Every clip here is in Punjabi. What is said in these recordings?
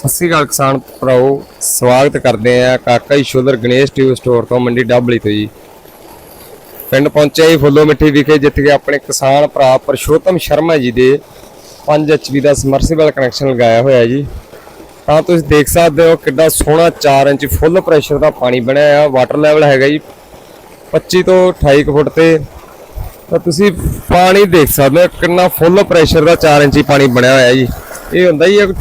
ਸਤਿ ਸ੍ਰੀ ਅਕਾਲ ਕਿਸਾਨ ਭਰਾਓ, ਸਵਾਗਤ ਕਰਦੇ ਆ ਕਾਕਾ ਜੀ ਸ਼ੋਲਰ ਗਣੇਸ਼ ਟਿਊਬ ਸਟੋਰ ਤੋਂ ਮੰਡੀ ਡਾਬਲੀ ਤੋਂ ਜੀ। ਪਿੰਡ ਪਹੁੰਚਿਆ ਜੀ ਫੁੱਲੋ ਮਿੱਠੀ ਵਿਖੇ, ਜਿੱਥੇ ਕਿ ਆਪਣੇ ਕਿਸਾਨ ਭਰਾ ਪਰਸ਼ੋਤਮ ਸ਼ਰਮਾ ਜੀ ਦੇ 5 ਐਚਪੀ ਦਾ ਸਮਰਸੀਬਲ ਕਨੈਕਸ਼ਨ ਲਗਾਇਆ ਹੋਇਆ ਜੀ। ਤਾਂ ਤੁਸੀਂ ਦੇਖ ਸਕਦੇ ਹੋ ਕਿੱਡਾ ਸੋਹਣਾ 4 ਇੰਚ ਫੁੱਲ ਪ੍ਰੈਸ਼ਰ ਦਾ ਪਾਣੀ ਬਣਿਆ ਆ ਵਾਟਰ ਲੈਵਲ ਹੈਗਾ ਜੀ। 25 ਤੋਂ 28 ਕੁ ਫੁੱਟ ਤੇ। ਤਾਂ ਤੁਸੀਂ ਪਾਣੀ ਦੇਖ ਸਕਦੇ ਹੋ ਕਿੰਨਾ ਫੁੱਲ ਪ੍ਰੈਸ਼ਰ ਦਾ 4 ਇੰਚੀ ਪਾਣੀ ਬਣਿਆ ਹੋਇਆ ਜੀ। ਇਹ ਹੁੰਦਾ ਜੀ ਇੱਕ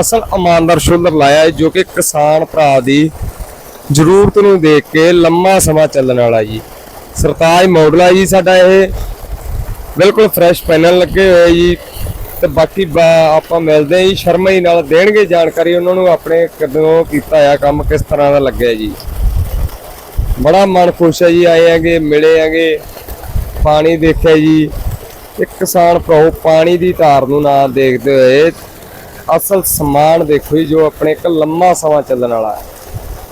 ਅਸਲ ਇਮਾਨਦਾਰ ਸ਼ੋਲਰ ਲਾਇਆ ਹੈ ਜੋ ਕਿ ਕਿਸਾਨ ਭਰਾ ਦੀ ਜ਼ਰੂਰਤ ਨੂੰ ਦੇਖ ਕੇ ਲੰਮਾ ਸਮਾਂ ਚੱਲਣ ਵਾਲਾ ਜੀ। ਸਰਤਾਜ ਮਾਡਲ ਆ ਜੀ, ਸਾਡਾ ਇਹ ਬਿਲਕੁਲ ਫਰੈਸ਼ ਪੈਨਲ ਲੱਗੇ ਹੋਏ ਜੀ। ਤੇ ਬਾਕੀ ਆਪਾਂ ਮਿਲਦੇ ਹਾਂ ਜੀ, ਸ਼ਰਮਾ ਜੀ ਨਾਲ ਦੇਣਗੇ ਜਾਣਕਾਰੀ, ਉਹਨਾਂ ਨੂੰ ਆਪਣੇ ਕਦੋਂ ਕੀਤਾ ਆ ਕੰਮ, ਕਿਸ ਤਰ੍ਹਾਂ ਦਾ ਲੱਗਿਆ ਜੀ। ਬੜਾ ਮਨ ਖੁਸ਼ ਹੈ ਜੀ, ਆਏ ਹੈਗੇ, ਮਿਲੇ ਹੈਗੇ, ਪਾਣੀ ਦੇਖਿਆ ਜੀ। ਇੱਕ ਕਿਸਾਨ ਭਰਾਓ ਪਾਣੀ ਦੀ ਧਾਰ ਨੂੰ ਨਾ ਦੇਖਦੇ ਹੋਏ ਅਸਲ ਸਮਾਨ ਦੇਖੋ ਜੀ, ਜੋ ਆਪਣੇ ਇੱਕ ਲੰਮਾ ਸਮਾਂ ਚੱਲਣ ਵਾਲਾ ਹੈ।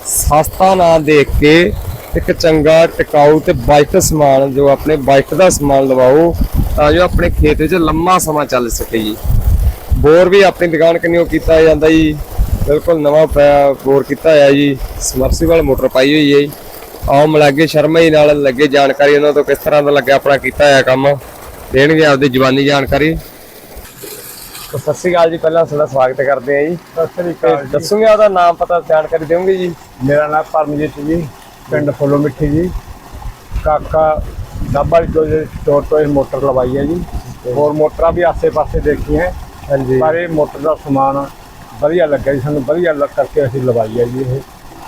ਸਸਤਾ ਨਾ ਦੇਖ ਕੇ ਇੱਕ ਚੰਗਾ ਟਿਕਾਊ ਤੇ ਬਜਟ ਸਮਾਨ, ਜੋ ਆਪਣੇ ਬਜਟ ਦਾ ਸਮਾਨ ਲਵਾਓ, ਤਾਂ ਜੋ ਆਪਣੇ ਖੇਤ ਵਿੱਚ ਲੰਮਾ ਸਮਾਂ ਚੱਲ ਸਕੇ ਜੀ। ਬੋਰ ਵੀ ਆਪਣੀ ਦੁਕਾਨ ਕੰਨਿਓ ਕੀਤਾ ਜਾਂਦਾ ਜੀ। ਬਿਲਕੁਲ ਨਵਾਂ ਪਿਆ ਬੋਰ ਕੀਤਾ ਹੋਇਆ ਜੀ। ਸਮਰਸੀਬਲ ਮੋਟਰ ਪਾਈ ਹੋਈ ਹੈ ਜੀ। ਆਓ ਮਿਲਾਗੇ ਸ਼ਰਮਾ ਜੀ ਨਾਲ ਲੱਗੇ ਜਾਣਕਾਰੀ, ਉਹਨਾਂ ਤੋਂ ਕਿਸ ਤਰ੍ਹਾਂ ਦਾ ਲੱਗਿਆ ਆਪਣਾ ਕੀਤਾ ਹੋਇਆ ਕੰਮ। ਦੇਣਗੇ ਆਪਦੀ ਜਵਾਨੀ ਜਾਣਕਾਰੀ। ਸਤਿ ਸ਼੍ਰੀ ਅਕਾਲ ਜੀ ਪਹਿਲਾਂ ਤੁਹਾਡਾ ਸਵਾਗਤ ਕਰਦੇ ਹਾਂ ਜੀ। ਸਤਿ ਸ੍ਰੀ ਅਕਾਲ ਜੀ। ਦੱਸੋਗੇ ਉਹਦਾ ਨਾਮ ਪਤਾ ਜਾਣਕਾਰੀ ਦਿਓਗੇ ਜੀ? ਮੇਰਾ ਨਾਮ ਪਰਮਜੀਤ ਜੀ ਪਿੰਡ ਫੁੱਲੋ ਮਿੱਠੀ ਜੀ। ਕਾਕਾ ਡੱਬਾ ਜੋ ਸਟੋਰ ਤੋਂ ਇਹ ਮੋਟਰ ਲਵਾਈ ਹੈ ਜੀ। ਹੋਰ ਮੋਟਰਾਂ ਵੀ ਆਸੇ-ਪਾਸੇ ਦੇਖੀਆਂ ਹਾਂਜੀ। ਪਰ ਇਹ ਮੋਟਰ ਦਾ ਸਮਾਨ ਵਧੀਆ ਲੱਗਾ ਜੀ ਸਾਨੂੰ ਵਧੀਆ ਲੱਗ ਕਰਕੇ ਅਸੀਂ ਲਵਾਈ ਹੈ ਜੀ ਇਹ।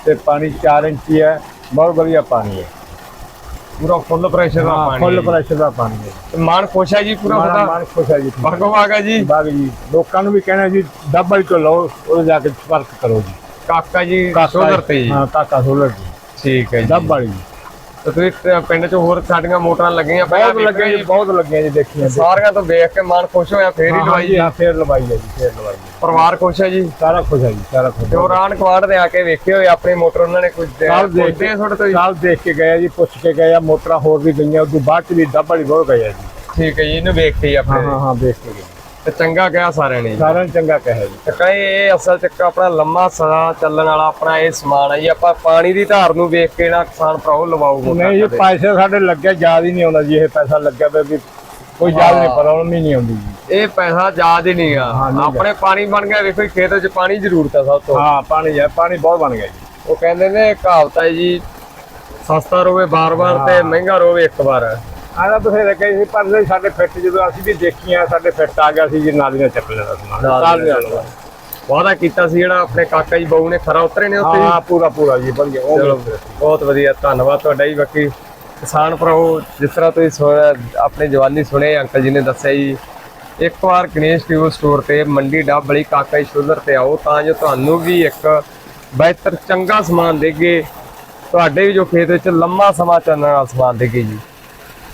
ਤੇ ਪਾਣੀ 4 ਇੰਚੀ ਹੈ ਬਹੁਤ ਵਧੀਆ ਪਾਣੀ ਹੈ। ਪੂਰਾ ਫੁੱਲ ਪ੍ਰੈਸ਼ਰ ਦਾ ਪਾਣੀ ਫੁੱਲ। ਪ੍ਰੈਸ਼ਰ ਦਾ ਪਾਣੀ ਹੈ। ਮਾਨ ਖੁਸ਼ ਹੈ ਜੀ ਪੂਰਾ ਤੁਹਾਡਾ ਮਾਣ ਖੁਸ਼ ਹੈ ਜੀ ਬਾਗੋ ਬਾਗਾ ਜੀ। ਬਾਗ ਜੀ। ਲੋਕਾਂ ਨੂੰ ਵੀ ਕਹਿਣਾ ਜੀ ਡੱਬਾ ਤੋਂ ਲਓ ਉਹ ਜਾ ਕੇ ਸੰਪਰਕ ਕਰੋ ਜੀ। ਕਾਕਾ ਜੀ ਸੋਦਰ ਤੇ ਜੀ। ਹਾਂ ਕਾਕਾ ਸੋਲਰ ਜੀ। ਠੀਕ ਹੈ ਜੀ। ਡੱਬਾ ਜੀ। ਤੇ ਤੁਸੀਂ ਪਿੰਡ 'ਚ ਹੋਰ ਸਾਡੀਆਂ ਮੋਟਰਾਂ ਲੱਗੀਆਂ ਬਹੁਤ ਲੱਗਿਆ ਜੀ ਬਹੁਤ ਲੱਗਿਆ ਜੀ ਦੇਖੀਆਂ ਸਾਰੀਆਂ ਤੋਂ ਵੇਖ ਕੇ ਮਨ ਖੁਸ਼ ਹੋਇਆ ਫੇਰ ਹੀ ਲਵਾਈ ਜੀ। ਹਾਂ ਫੇਰ ਲਵਾਈ ਹੈ ਜੀ ਫੇਰ ਲਵਾਈ। ਪਰਿਵਾਰ ਖੁਸ਼ ਹੈ ਜੀ? ਸਾਰਾ ਕੁਝ ਹੈ ਜੀ ਸਾਰਾ ਕੁਝ ਤੇ ਉਹ ਰਾਨ ਕਵਾੜ ਦੇ ਆ ਕੇ ਵੇਖੇ ਹੋਏ ਆਪਣੀ ਮੋਟਰ ਉਹਨਾਂ ਨੇ ਕੁਝ ਸਭ ਦੇਖ ਪੁੱਛਦੇ ਆ ਤੁਹਾਡੇ ਤੋਂ ਸਭ ਦੇਖ ਕੇ ਗਏ ਜੀ ਪੁੱਛ ਕੇ ਗਏ ਆ ਮੋਟਰਾਂ ਹੋਰ ਵੀ ਗਈਆਂ ਉਦੋਂ ਬਾਅਦ ਚ ਵੀ ਡੱਬਲ ਹੀ ਬਹੁਤ ਗਏ ਜੀ। ਠੀਕ ਹੈ ਜੀ ਇਹਨੂੰ ਵੇਖ ਕੇ ਹੀ ਹਾਂ ਆਪਣੇ। ਹਾਂ ਹਾਂ ਦੇਖ ਕੇ ਗਏ। ਤੇ ਚੰਗਾ ਗਿਆ ਸਾਰਿਆਂ ਨੇ ਸਾਰਿਆਂ ਨੂੰ ਚੰਗਾ ਕਹਿਆ ਜੀ। ਤੇ ਕਹੇ ਇਹ ਅਸਲ ਚ ਇੱਕ ਆਪਣਾ ਲੰਮਾ ਸਮਾਂ ਚੱਲਣ ਵਾਲਾ ਆਪਣਾ ਇਹ ਸਮਾਨ ਹੈ ਜੀ। ਆਪਾਂ ਪਾਣੀ ਦੀ ਧਾਰ ਨੂੰ ਵੇਖ ਕੇ ਨਾ ਕਿਸਾਨ ਭਰਾਓ ਲਵਾਓ ਨਹੀਂ ਜੀ ਕਦੇ। ਪੈਸੇ ਸਾਡੇ ਲੱਗਿਆ ਯਾਦ ਹੀ ਨਹੀਂ ਆਉਂਦਾ ਜੀ ਇਹ ਪੈਸਾ ਲੱਗਿਆ ਪਿਆ ਵੀ ਕੋਈ ਯਾਦ ਨਹੀਂ ਪ੍ਰੋਬਲਮ ਹੀ ਨਹੀਂ ਆਉਂਦੀ ਜੀ। ਇਹ ਪੈਸਾ ਯਾਦ ਹੀ ਨਹੀਂ ਗਾ। ਆਪਣੇ ਪਾਣੀ ਬਣ ਗਿਆ ਵੇਖੋ ਖੇਤ 'ਚ ਪਾਣੀ ਜ਼ਰੂਰਤ ਆ ਸਭ ਤੋਂ। ਹਾਂ ਪਾਣੀ ਹੈ ਪਾਣੀ ਬਹੁਤ ਬਣ ਗਿਆ ਜੀ। ਉਹ ਕਹਿੰਦੇ ਨੇ ਕਹਾਵਤ ਹੈ ਜੀ ਸਸਤਾ ਰੋਵੇ ਬਾਰ-ਬਾਰ ਤੇ। ਮਹਿੰਗਾ ਰੋਵੇ ਇੱਕ ਵਾਰ। ਆਣਾ ਤੁਸੀਂ ਲੱਗੇ ਸੀ ਪਰ ਨਹੀਂ ਸਾਡੇ ਫਿੱਟ ਜਦੋਂ ਅਸੀਂ ਵੀ ਦੇਖੀਆਂ ਸਾਡੇ ਫਿੱਟ ਆ ਗਿਆ ਸੀ ਜੀ ਨਾਲ ਦੀਆਂ ਚੱਕ ਲੈਣਾ ਸਮਾਨ ਨਾਲ। ਕੀਤਾ ਸੀ ਜਿਹੜਾ ਆਪਣੇ ਕਾਕਾ ਜੀ ਬਹੂ ਨੇ ਖਰਾ ਉਤਰੇ ਨੇ ਉੱਤੇ ਹਾਂ। ਪੂਰਾ ਪੂਰਾ ਜੀ ਵਧੀਆ ਉਹ ਚਲੋ। ਬਹੁਤ ਵਧੀਆ ਧੰਨਵਾਦ ਤੁਹਾਡਾ ਜੀ ਬਾਕੀ ਕਿਸਾਨ ਭਰਾਓ ਜਿਸ ਤਰ੍ਹਾਂ ਤੁਸੀਂ ਸੁਣਿਆ ਆਪਣੀ ਜਵਾਨੀ ਸੁਣੇ ਅੰਕਲ ਜੀ ਨੇ ਦੱਸਿਆ ਜੀ ਇੱਕ ਵਾਰ ਗਣੇਸ਼ ਟਿਊਬ ਸਟੋਰ ਤੇ ਮੰਡੀ ਡੱਬ ਵਾਲੀ ਕਾਕਾ ਜੀ ਸ਼ੋਲਰ ਤੇ ਆਓ ਤਾਂ ਜੋ ਤੁਹਾਨੂੰ ਵੀ ਇੱਕ ਬਿਹਤਰ ਚੰਗਾ ਸਮਾਨ ਦੇਗੇ ਤੁਹਾਡੇ ਵੀ ਜੋ ਖੇਤ ਵਿੱਚ ਲੰਮਾ ਸਮਾਂ ਚੱਲਣ ਵਾਲਾ ਸਮਾਨ ਦੇਗੇ ਜੀ।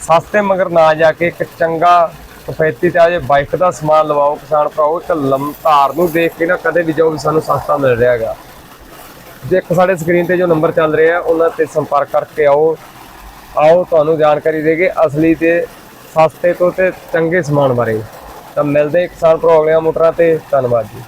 ਸਸਤੇ ਮਗਰ ਨਾ ਜਾ ਕੇ ਇੱਕ ਚੰਗਾ ਕਫੈਤੀ ਤੇ ਆਜੇ ਬਾਈਕ ਦਾ ਸਮਾਨ ਲਵਾਓ ਕਿਸਾਨ ਭਰਾਓ, ਇੱਕ ਲੰਮ ਧਾਰ ਨੂੰ ਦੇਖ ਕੇ ਨਾ ਕਦੇ ਵੀ ਜਾਓ ਵੀ ਸਾਨੂੰ ਸਸਤਾ ਮਿਲ ਰਿਹਾ ਹੈਗਾ। ਜੇ ਇੱਕ ਸਾਡੇ ਸਕਰੀਨ ਤੇ ਜੋ ਨੰਬਰ ਚੱਲ ਰਿਹਾ ਉਹਨਾਂ ਤੇ ਸੰਪਰਕ ਕਰਕੇ ਆਓ। ਆਓ, ਤੁਹਾਨੂੰ ਜਾਣਕਾਰੀ ਦੇਗੇ ਅਸਲੀ ਤੇ ਸਸਤੇ ਤੋਂ ਤੇ ਚੰਗੇ ਸਮਾਨ ਬਾਰੇ। ਤਾਂ ਮਿਲਦੇ ਕਿਸਾਨ ਭਰਾ ਅਗਲੀਆਂ ਮੋਟਰਾਂ ਤੇ। ਧੰਨਵਾਦ ਜੀ।